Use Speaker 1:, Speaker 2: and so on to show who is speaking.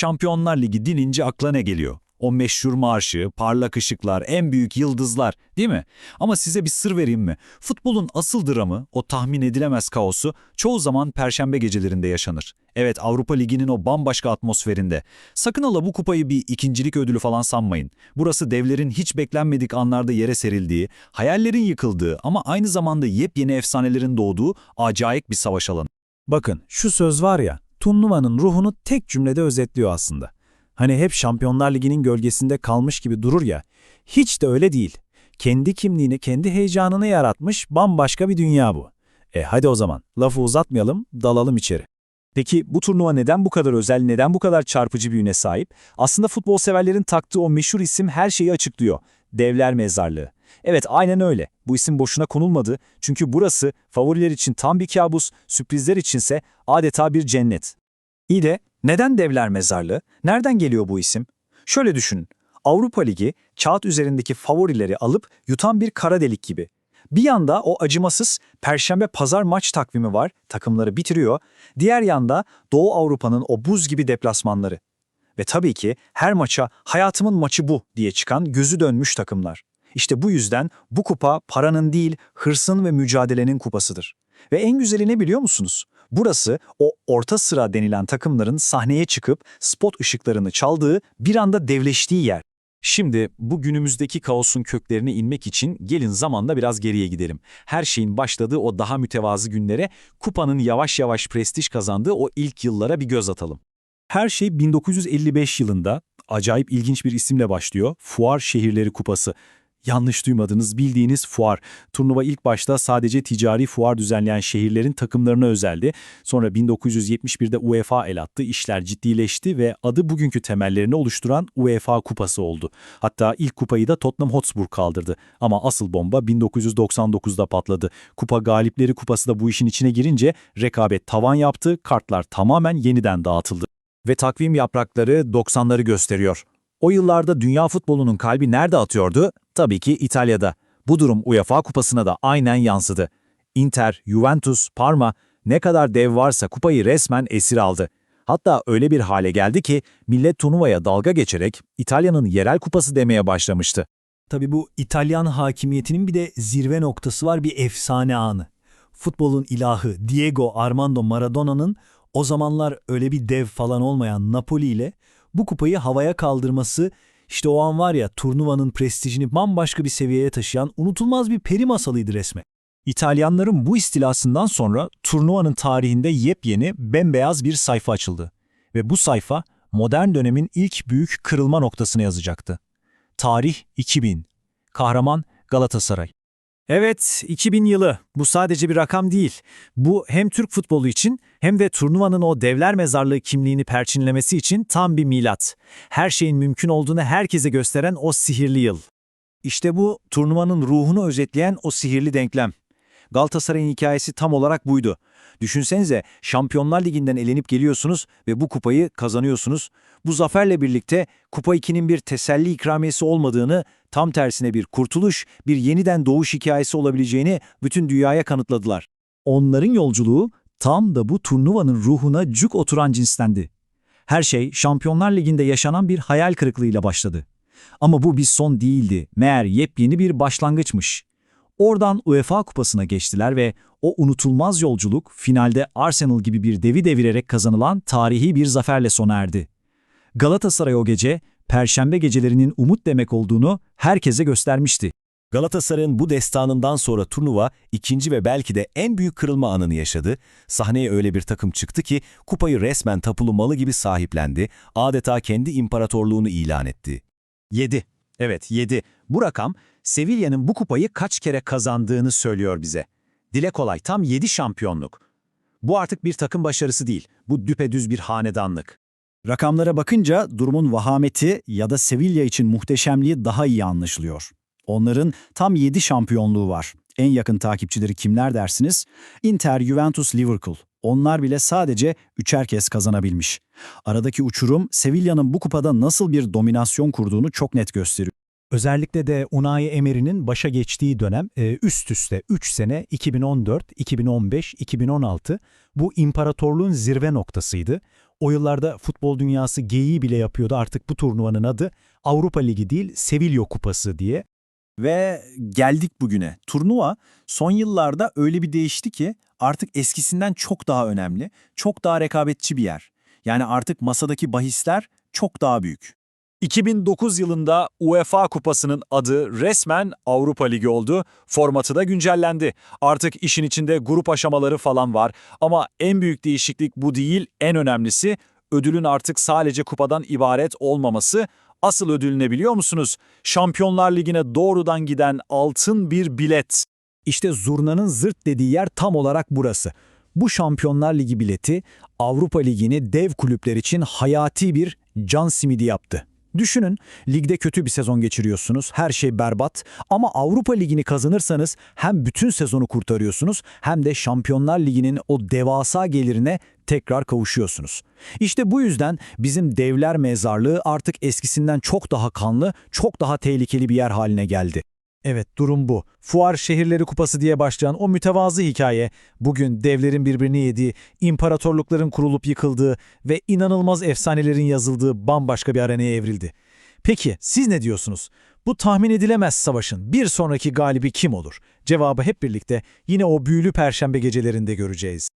Speaker 1: Şampiyonlar Ligi dinince akla ne geliyor? O meşhur marşı, parlak ışıklar, en büyük yıldızlar değil mi? Ama size bir sır vereyim mi? Futbolun asıl dramı, o tahmin edilemez kaosu çoğu zaman perşembe gecelerinde yaşanır. Evet Avrupa Ligi'nin o bambaşka atmosferinde. Sakın ola bu kupayı bir ikincilik ödülü falan sanmayın. Burası devlerin hiç beklenmedik anlarda yere serildiği, hayallerin yıkıldığı ama aynı zamanda yepyeni efsanelerin doğduğu acayip bir savaş alanı.
Speaker 2: Bakın şu söz var ya, turnuvanın ruhunu tek cümlede özetliyor aslında. Hani hep Şampiyonlar Ligi'nin gölgesinde kalmış gibi durur ya, hiç de öyle değil. Kendi kimliğini, kendi heyecanını yaratmış bambaşka bir dünya bu. E hadi o zaman, lafı uzatmayalım, dalalım içeri. Peki bu turnuva neden bu kadar özel, neden bu kadar çarpıcı bir üne sahip? Aslında futbol severlerin taktığı o meşhur isim her şeyi açıklıyor. Devler Mezarlığı. Evet aynen öyle. Bu isim boşuna konulmadı çünkü burası favoriler için tam bir kabus, sürprizler içinse adeta bir cennet. İyi de neden Devler Mezarlığı? Nereden geliyor bu isim? Şöyle düşünün. Avrupa Ligi kağıt üzerindeki favorileri alıp yutan bir kara delik gibi. Bir yanda o acımasız perşembe pazar maç takvimi var, takımları bitiriyor. Diğer yanda Doğu Avrupa'nın o buz gibi deplasmanları. Ve tabii ki her maça hayatımın maçı bu diye çıkan gözü dönmüş takımlar. İşte bu yüzden bu kupa paranın değil, hırsın ve mücadelenin kupasıdır. Ve en güzeli ne biliyor musunuz? Burası o orta sıra denilen takımların sahneye çıkıp spot ışıklarını çaldığı bir anda devleştiği yer. Şimdi bu günümüzdeki kaosun köklerine inmek için gelin zamanda biraz geriye gidelim. Her şeyin başladığı o daha mütevazı günlere, kupanın yavaş yavaş prestij kazandığı o ilk yıllara bir göz atalım. Her şey 1955 yılında acayip ilginç bir isimle başlıyor. Fuar Şehirleri Kupası. Yanlış duymadınız bildiğiniz fuar. Turnuva ilk başta sadece ticari fuar düzenleyen şehirlerin takımlarına özeldi. Sonra 1971'de UEFA el attı, işler ciddileşti ve adı bugünkü temellerini oluşturan UEFA Kupası oldu. Hatta ilk kupayı da Tottenham Hotspur kaldırdı. Ama asıl bomba 1999'da patladı. Kupa Galipleri Kupası da bu işin içine girince rekabet tavan yaptı, kartlar tamamen yeniden dağıtıldı. Ve takvim yaprakları 90'ları gösteriyor. O yıllarda dünya futbolunun kalbi nerede atıyordu? Tabii ki İtalya'da. Bu durum UEFA kupasına da aynen yansıdı. Inter, Juventus, Parma ne kadar dev varsa kupayı resmen esir aldı. Hatta öyle bir hale geldi ki millet turnuvaya dalga geçerek İtalya'nın yerel kupası demeye başlamıştı.
Speaker 3: Tabii bu İtalyan hakimiyetinin bir de zirve noktası var bir efsane anı. Futbolun ilahı Diego Armando Maradona'nın o zamanlar öyle bir dev falan olmayan Napoli ile bu kupayı havaya kaldırması işte o an var ya turnuvanın prestijini bambaşka bir seviyeye taşıyan unutulmaz bir peri masalıydı resmen.
Speaker 2: İtalyanların bu istilasından sonra turnuvanın tarihinde yepyeni, bembeyaz bir sayfa açıldı. Ve bu sayfa modern dönemin ilk büyük kırılma noktasını yazacaktı. Tarih 2000. Kahraman Galatasaray. Evet, 2000 yılı. Bu sadece bir rakam değil. Bu hem Türk futbolu için hem de turnuvanın o devler mezarlığı kimliğini perçinlemesi için tam bir milat. Her şeyin mümkün olduğunu herkese gösteren o sihirli yıl. İşte bu turnuvanın ruhunu özetleyen o sihirli denklem. Galatasaray'ın hikayesi tam olarak buydu. Düşünsenize Şampiyonlar Ligi'nden elenip geliyorsunuz ve bu kupayı kazanıyorsunuz. Bu zaferle birlikte Kupa 2'nin bir teselli ikramiyesi olmadığını, tam tersine bir kurtuluş, bir yeniden doğuş hikayesi olabileceğini bütün dünyaya kanıtladılar. Onların yolculuğu tam da bu turnuvanın ruhuna cuk oturan cinstendi. Her şey Şampiyonlar Ligi'nde yaşanan bir hayal kırıklığıyla başladı. Ama bu bir son değildi, meğer yepyeni bir başlangıçmış. Oradan UEFA kupasına geçtiler ve o unutulmaz yolculuk finalde Arsenal gibi bir devi devirerek kazanılan tarihi bir zaferle sona erdi. Galatasaray o gece, Perşembe gecelerinin umut demek olduğunu herkese göstermişti.
Speaker 4: Galatasaray'ın bu destanından sonra turnuva ikinci ve belki de en büyük kırılma anını yaşadı. Sahneye öyle bir takım çıktı ki kupayı resmen tapulu malı gibi sahiplendi, adeta kendi imparatorluğunu ilan etti.
Speaker 2: 7. Evet 7. Bu rakam Sevilla'nın bu kupayı kaç kere kazandığını söylüyor bize. Dile kolay tam 7 şampiyonluk. Bu artık bir takım başarısı değil, bu düpedüz bir hanedanlık. Rakamlara bakınca durumun vahameti ya da Sevilla için muhteşemliği daha iyi anlaşılıyor. Onların tam 7 şampiyonluğu var. En yakın takipçileri kimler dersiniz? Inter, Juventus, Liverpool. Onlar bile sadece üçer kez kazanabilmiş. Aradaki uçurum Sevilla'nın bu kupada nasıl bir dominasyon kurduğunu çok net gösteriyor.
Speaker 3: Özellikle de Unai Emery'nin başa geçtiği dönem e, üst üste 3 sene 2014, 2015, 2016 bu imparatorluğun zirve noktasıydı. O yıllarda futbol dünyası geyiği bile yapıyordu artık bu turnuvanın adı Avrupa Ligi değil Sevilla Kupası diye.
Speaker 2: Ve geldik bugüne. Turnuva son yıllarda öyle bir değişti ki artık eskisinden çok daha önemli, çok daha rekabetçi bir yer. Yani artık masadaki bahisler çok daha büyük.
Speaker 1: 2009 yılında UEFA Kupası'nın adı resmen Avrupa Ligi oldu. Formatı da güncellendi. Artık işin içinde grup aşamaları falan var. Ama en büyük değişiklik bu değil. En önemlisi ödülün artık sadece kupadan ibaret olmaması. Asıl ödül ne biliyor musunuz? Şampiyonlar Ligi'ne doğrudan giden altın bir bilet.
Speaker 2: İşte zurnanın zırt dediği yer tam olarak burası. Bu Şampiyonlar Ligi bileti Avrupa Ligi'ni dev kulüpler için hayati bir can simidi yaptı. Düşünün, ligde kötü bir sezon geçiriyorsunuz, her şey berbat ama Avrupa Ligi'ni kazanırsanız hem bütün sezonu kurtarıyorsunuz hem de Şampiyonlar Ligi'nin o devasa gelirine tekrar kavuşuyorsunuz. İşte bu yüzden bizim devler mezarlığı artık eskisinden çok daha kanlı, çok daha tehlikeli bir yer haline geldi. Evet durum bu. Fuar Şehirleri Kupası diye başlayan o mütevazı hikaye bugün devlerin birbirini yediği, imparatorlukların kurulup yıkıldığı ve inanılmaz efsanelerin yazıldığı bambaşka bir arenaya evrildi. Peki siz ne diyorsunuz? Bu tahmin edilemez savaşın bir sonraki galibi kim olur? Cevabı hep birlikte yine o büyülü perşembe gecelerinde göreceğiz.